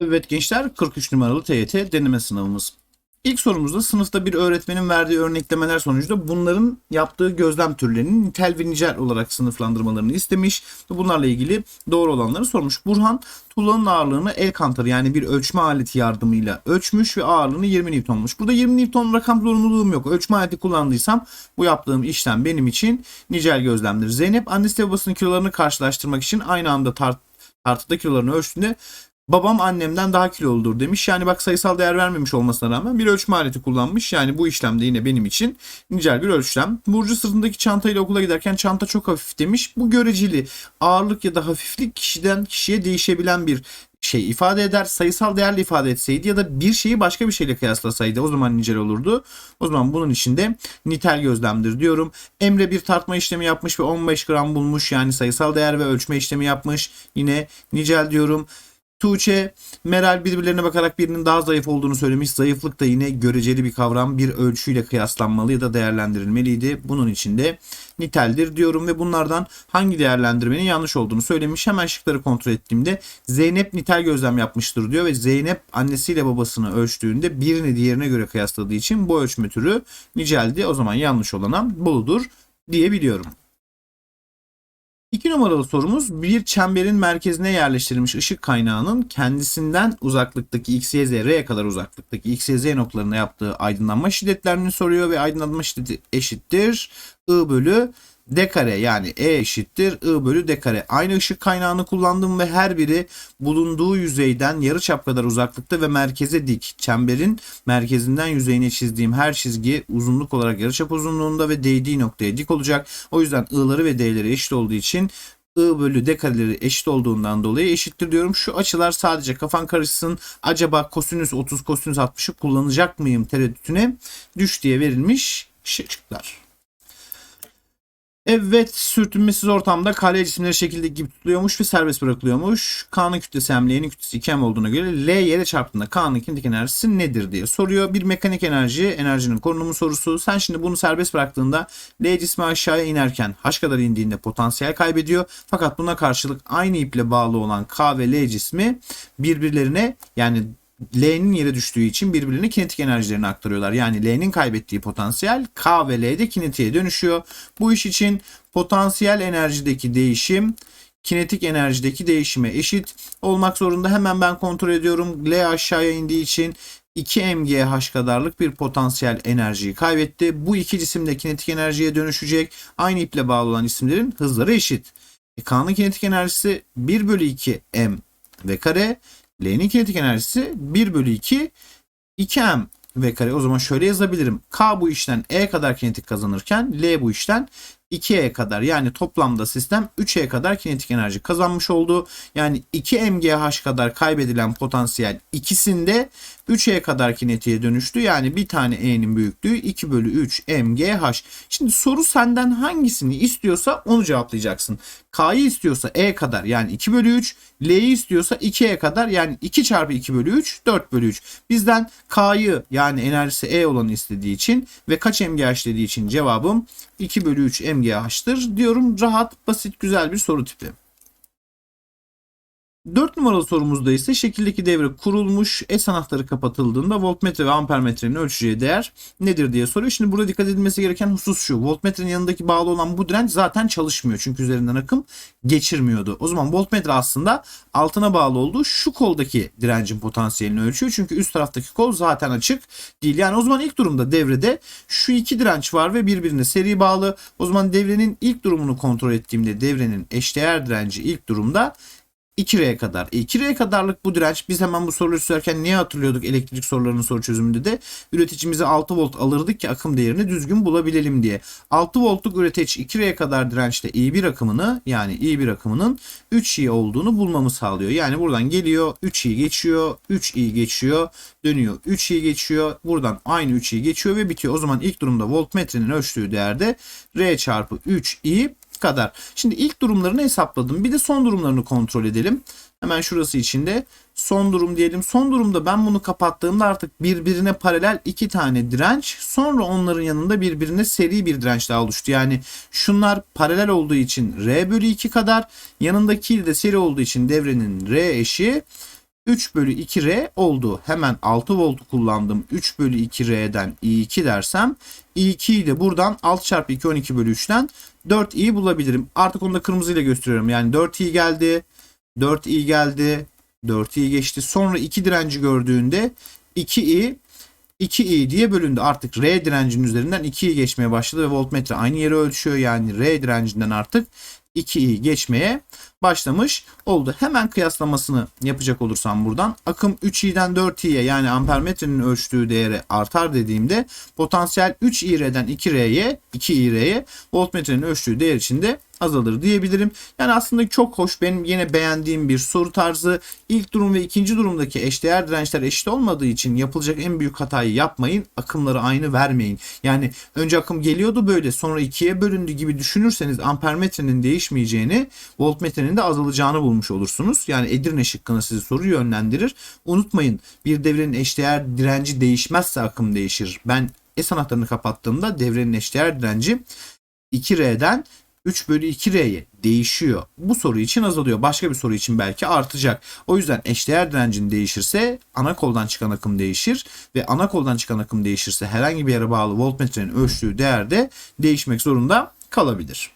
Evet gençler 43 numaralı TYT deneme sınavımız. İlk sorumuzda sınıfta bir öğretmenin verdiği örneklemeler sonucunda bunların yaptığı gözlem türlerinin nitel ve nicel olarak sınıflandırmalarını istemiş. Bunlarla ilgili doğru olanları sormuş. Burhan tuğlanın ağırlığını el kantarı yani bir ölçme aleti yardımıyla ölçmüş ve ağırlığını 20 Newton'muş. Burada 20 Newton rakam zorunluluğum yok. Ölçme aleti kullandıysam bu yaptığım işlem benim için nicel gözlemdir. Zeynep annesi ve babasının kilolarını karşılaştırmak için aynı anda tart tartıda kilolarını ölçtüğünde babam annemden daha kiloludur demiş. Yani bak sayısal değer vermemiş olmasına rağmen bir ölçme aleti kullanmış. Yani bu işlemde yine benim için nicel bir ölçlem. Burcu sırtındaki çantayla okula giderken çanta çok hafif demiş. Bu göreceli ağırlık ya da hafiflik kişiden kişiye değişebilen bir şey ifade eder. Sayısal değerle ifade etseydi ya da bir şeyi başka bir şeyle kıyaslasaydı o zaman nicel olurdu. O zaman bunun içinde nitel gözlemdir diyorum. Emre bir tartma işlemi yapmış ve 15 gram bulmuş. Yani sayısal değer ve ölçme işlemi yapmış. Yine nicel diyorum. Tuğçe, Meral birbirlerine bakarak birinin daha zayıf olduğunu söylemiş. Zayıflık da yine göreceli bir kavram. Bir ölçüyle kıyaslanmalı ya da değerlendirilmeliydi. Bunun için de niteldir diyorum ve bunlardan hangi değerlendirmenin yanlış olduğunu söylemiş. Hemen şıkları kontrol ettiğimde Zeynep nitel gözlem yapmıştır diyor ve Zeynep annesiyle babasını ölçtüğünde birini diğerine göre kıyasladığı için bu ölçme türü niceldi. O zaman yanlış olana buludur diyebiliyorum. İki numaralı sorumuz bir çemberin merkezine yerleştirilmiş ışık kaynağının kendisinden uzaklıktaki x, y, z, r'ye kadar uzaklıktaki x, y, z noktalarına yaptığı aydınlanma şiddetlerini soruyor ve aydınlanma şiddeti eşittir. I bölü d kare yani E eşittir I bölü d kare. Aynı ışık kaynağını kullandım ve her biri bulunduğu yüzeyden yarıçap kadar uzaklıkta ve merkeze dik. Çemberin merkezinden yüzeyine çizdiğim her çizgi uzunluk olarak yarıçap uzunluğunda ve değdiği noktaya dik olacak. O yüzden I'ları ve D'leri eşit olduğu için I bölü D kareleri eşit olduğundan dolayı eşittir diyorum. Şu açılar sadece kafan karışsın. Acaba kosinüs 30 kosinüs 60'ı kullanacak mıyım tereddütüne düş diye verilmiş şıklar. Evet sürtünmesiz ortamda kare cisimleri şekildeki gibi tutuluyormuş ve serbest bırakılıyormuş. K'nın kütlesi hem L'nin kütlesi 2 hem olduğuna göre L yere çarptığında K'nın kinetik enerjisi nedir diye soruyor. Bir mekanik enerji, enerjinin korunumu sorusu. Sen şimdi bunu serbest bıraktığında L cismi aşağıya inerken H kadar indiğinde potansiyel kaybediyor. Fakat buna karşılık aynı iple bağlı olan K ve L cismi birbirlerine yani L'nin yere düştüğü için birbirlerine kinetik enerjilerini aktarıyorlar. Yani L'nin kaybettiği potansiyel K ve L'de kinetiğe dönüşüyor. Bu iş için potansiyel enerjideki değişim kinetik enerjideki değişime eşit olmak zorunda. Hemen ben kontrol ediyorum. L aşağıya indiği için 2 mgh kadarlık bir potansiyel enerjiyi kaybetti. Bu iki cisim de kinetik enerjiye dönüşecek. Aynı iple bağlı olan isimlerin hızları eşit. E, K'nın kinetik enerjisi 1 bölü 2 m ve kare. L'nin kinetik enerjisi 1 bölü 2 2m v kare. O zaman şöyle yazabilirim. K bu işten E kadar kinetik kazanırken L bu işten 2E kadar yani toplamda sistem 3E kadar kinetik enerji kazanmış oldu. Yani 2 mgh kadar kaybedilen potansiyel ikisinde 3E kadar kinetiğe dönüştü. Yani bir tane E'nin büyüklüğü 2 bölü 3 mgh. Şimdi soru senden hangisini istiyorsa onu cevaplayacaksın. K'yı istiyorsa E kadar yani 2 bölü 3. L'yi istiyorsa 2E kadar yani 2 çarpı 2 bölü 3 4 bölü 3. Bizden K'yı yani enerjisi E olanı istediği için ve kaç mgh dediği için cevabım 2 bölü 3 mgh'tır diyorum. Rahat, basit, güzel bir soru tipi. 4 numaralı sorumuzda ise şekildeki devre kurulmuş, S anahtarı kapatıldığında voltmetre ve ampermetrenin ölçeceği değer nedir diye soruyor. Şimdi burada dikkat edilmesi gereken husus şu. Voltmetrenin yanındaki bağlı olan bu direnç zaten çalışmıyor. Çünkü üzerinden akım geçirmiyordu. O zaman voltmetre aslında altına bağlı olduğu şu koldaki direncin potansiyelini ölçüyor. Çünkü üst taraftaki kol zaten açık değil. Yani o zaman ilk durumda devrede şu iki direnç var ve birbirine seri bağlı. O zaman devrenin ilk durumunu kontrol ettiğimde devrenin eşdeğer direnci ilk durumda 2R'ye kadar. E 2R'ye kadarlık bu direnç biz hemen bu soruları çözerken niye hatırlıyorduk elektrik sorularının soru çözümünde de üreticimize 6 volt alırdık ki akım değerini düzgün bulabilelim diye. 6 voltluk üreteç 2R'ye kadar dirençte I1 akımını yani I1 akımının 3i olduğunu bulmamı sağlıyor. Yani buradan geliyor 3i geçiyor 3i geçiyor dönüyor 3i geçiyor buradan aynı 3i geçiyor ve bitiyor. O zaman ilk durumda voltmetrenin ölçtüğü değerde R çarpı 3i kadar. Şimdi ilk durumlarını hesapladım. Bir de son durumlarını kontrol edelim. Hemen şurası içinde son durum diyelim. Son durumda ben bunu kapattığımda artık birbirine paralel iki tane direnç. Sonra onların yanında birbirine seri bir direnç daha oluştu. Yani şunlar paralel olduğu için R bölü 2 kadar. Yanındaki de seri olduğu için devrenin R eşi 3 bölü 2R oldu. Hemen 6 volt kullandım. 3 bölü 2R'den I2 dersem I2 ile buradan 6 çarpı 2 12 bölü 3'ten 4i bulabilirim. Artık onu da kırmızıyla gösteriyorum. Yani 4i geldi. 4i geldi. 4i geçti. Sonra 2 direnci gördüğünde 2i 2i diye bölündü. Artık R direncinin üzerinden 2i geçmeye başladı ve voltmetre aynı yeri ölçüyor. Yani R direncinden artık 2i geçmeye başlamış oldu. Hemen kıyaslamasını yapacak olursam buradan akım 3i'den 4i'ye yani ampermetrenin ölçtüğü değere artar dediğimde potansiyel 3i'den 2r'ye 2i'ye voltmetrenin ölçtüğü değer içinde azalır diyebilirim. Yani aslında çok hoş benim yine beğendiğim bir soru tarzı. İlk durum ve ikinci durumdaki eşdeğer dirençler eşit olmadığı için yapılacak en büyük hatayı yapmayın. Akımları aynı vermeyin. Yani önce akım geliyordu böyle sonra ikiye bölündü gibi düşünürseniz ampermetrenin değişmeyeceğini voltmetrenin de azalacağını bulmuş olursunuz. Yani Edirne şıkkına sizi soru yönlendirir. Unutmayın bir devrenin eşdeğer direnci değişmezse akım değişir. Ben S anahtarını kapattığımda devrenin eşdeğer direnci 2R'den 3 bölü 2R'ye değişiyor. Bu soru için azalıyor. Başka bir soru için belki artacak. O yüzden eşdeğer direncin değişirse ana koldan çıkan akım değişir ve ana koldan çıkan akım değişirse herhangi bir yere bağlı voltmetrenin ölçtüğü değer de değişmek zorunda kalabilir.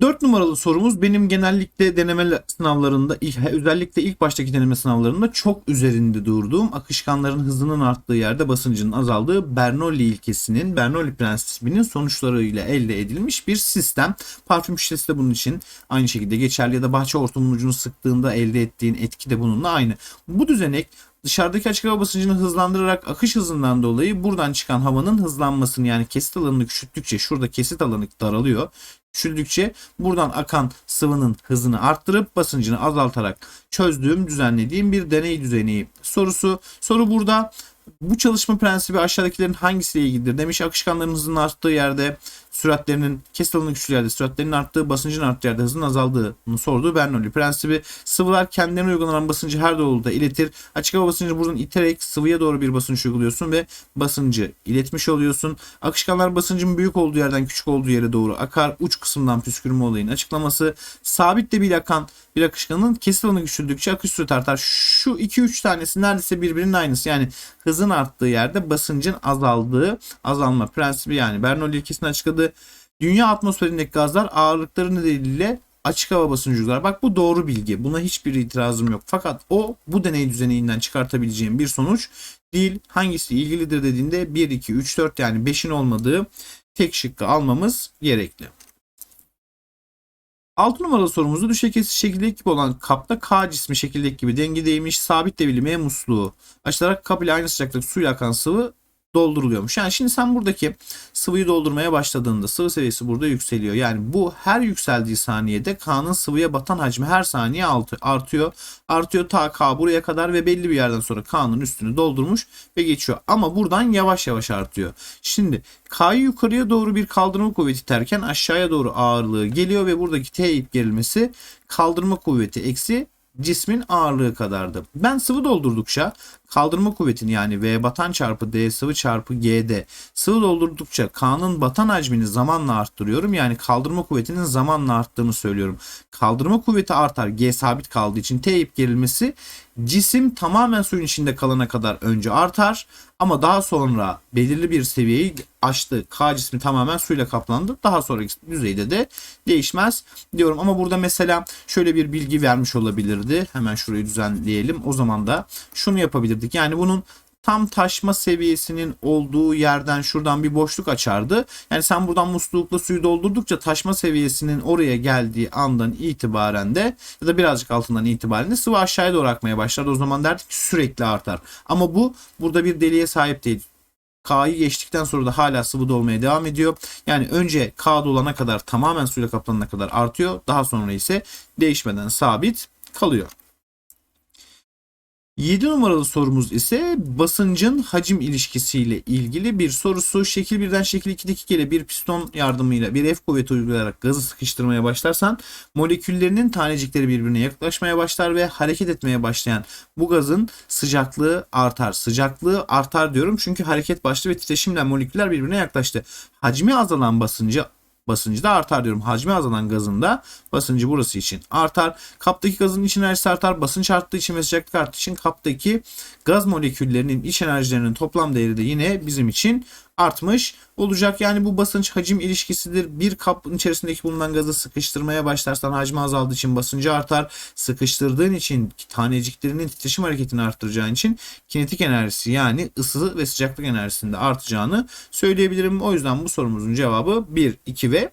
4 numaralı sorumuz benim genellikle deneme sınavlarında özellikle ilk baştaki deneme sınavlarında çok üzerinde durduğum akışkanların hızının arttığı yerde basıncının azaldığı Bernoulli ilkesinin Bernoulli prensibinin sonuçlarıyla elde edilmiş bir sistem. Parfüm şişesi de bunun için aynı şekilde geçerli ya da bahçe hortumunun ucunu sıktığında elde ettiğin etki de bununla aynı. Bu düzenek dışarıdaki açık hava basıncını hızlandırarak akış hızından dolayı buradan çıkan havanın hızlanmasını yani kesit alanını küçülttükçe şurada kesit alanı daralıyor. Küçüldükçe buradan akan sıvının hızını arttırıp basıncını azaltarak çözdüğüm, düzenlediğim bir deney düzeni sorusu. Soru burada bu çalışma prensibi aşağıdakilerin hangisiyle ilgilidir demiş. Akışkanların hızının arttığı yerde süratlerinin kesit alanı küçüldüğü yerde süratlerinin arttığı, basıncın arttığı yerde hızın azaldığını sorduğu Bernoulli prensibi. Sıvılar kendilerine uygulanan basıncı her doğrultuda iletir. Açık hava basıncını buradan iterek sıvıya doğru bir basınç uyguluyorsun ve basıncı iletmiş oluyorsun. Akışkanlar basıncın büyük olduğu yerden küçük olduğu yere doğru akar. Uç kısımdan püskürme olayının açıklaması. Sabit de bir akan bir akışkanın kesit alanı küçüldükçe akış süreti artar. Şu 2-3 tanesi neredeyse birbirinin aynısı. Yani hızın arttığı yerde basıncın azaldığı azalma prensibi yani Bernoulli ilkesini açıkladı. Dünya atmosferindeki gazlar ağırlıkları nedeniyle açık hava basıncı uygular. Bak bu doğru bilgi. Buna hiçbir itirazım yok. Fakat o bu deney düzeneğinden çıkartabileceğim bir sonuç değil. Hangisi ilgilidir dediğinde 1, 2, 3, 4 yani 5'in olmadığı tek şıkkı almamız gerekli. 6 numaralı sorumuzda düşey kesik şekildeki gibi olan kapta K cismi şekildeki gibi dengedeymiş sabit debili M musluğu açılarak kap ile aynı sıcaklık suyla akan sıvı dolduruluyormuş. Yani şimdi sen buradaki sıvıyı doldurmaya başladığında sıvı seviyesi burada yükseliyor. Yani bu her yükseldiği saniyede K'nın sıvıya batan hacmi her saniye artıyor. Artıyor ta K buraya kadar ve belli bir yerden sonra K'nın üstünü doldurmuş ve geçiyor. Ama buradan yavaş yavaş artıyor. Şimdi K'yı yukarıya doğru bir kaldırma kuvveti iterken aşağıya doğru ağırlığı geliyor ve buradaki T ip gerilmesi kaldırma kuvveti eksi cismin ağırlığı kadardı. Ben sıvı doldurdukça kaldırma kuvvetini yani V batan çarpı D sıvı çarpı G'de sıvı doldurdukça K'nın batan hacmini zamanla arttırıyorum. Yani kaldırma kuvvetinin zamanla arttığını söylüyorum. Kaldırma kuvveti artar. G sabit kaldığı için T ip gerilmesi cisim tamamen suyun içinde kalana kadar önce artar ama daha sonra belirli bir seviyeyi aştı. K cismi tamamen suyla kaplandı. Daha sonraki düzeyde de değişmez diyorum. Ama burada mesela şöyle bir bilgi vermiş olabilirdi. Hemen şurayı düzenleyelim. O zaman da şunu yapabilirdik. Yani bunun tam taşma seviyesinin olduğu yerden şuradan bir boşluk açardı. Yani sen buradan muslukla suyu doldurdukça taşma seviyesinin oraya geldiği andan itibaren de ya da birazcık altından itibaren de sıvı aşağıya doğru akmaya başlardı. O zaman derdik ki sürekli artar. Ama bu burada bir deliğe sahip değil. K'yı geçtikten sonra da hala sıvı dolmaya devam ediyor. Yani önce K dolana kadar tamamen suyla kaplanana kadar artıyor. Daha sonra ise değişmeden sabit kalıyor. 7 numaralı sorumuz ise basıncın hacim ilişkisiyle ilgili bir sorusu. Şekil 1'den şekil 2'deki kere bir piston yardımıyla bir F kuvveti uygulayarak gazı sıkıştırmaya başlarsan moleküllerinin tanecikleri birbirine yaklaşmaya başlar ve hareket etmeye başlayan bu gazın sıcaklığı artar. Sıcaklığı artar diyorum çünkü hareket başladı ve titreşimle moleküller birbirine yaklaştı. Hacmi azalan basıncı basıncı da artar diyorum. Hacmi azalan gazın da basıncı burası için artar. Kaptaki gazın iç enerjisi artar. Basınç arttığı için ve sıcaklık arttığı için kaptaki gaz moleküllerinin iç enerjilerinin toplam değeri de yine bizim için artmış olacak. Yani bu basınç hacim ilişkisidir. Bir kapın içerisindeki bulunan gazı sıkıştırmaya başlarsan hacmi azaldığı için basıncı artar. Sıkıştırdığın için taneciklerinin titreşim hareketini arttıracağın için kinetik enerjisi yani ısı ve sıcaklık enerjisinde artacağını söyleyebilirim. O yüzden bu sorumuzun cevabı 1, 2 ve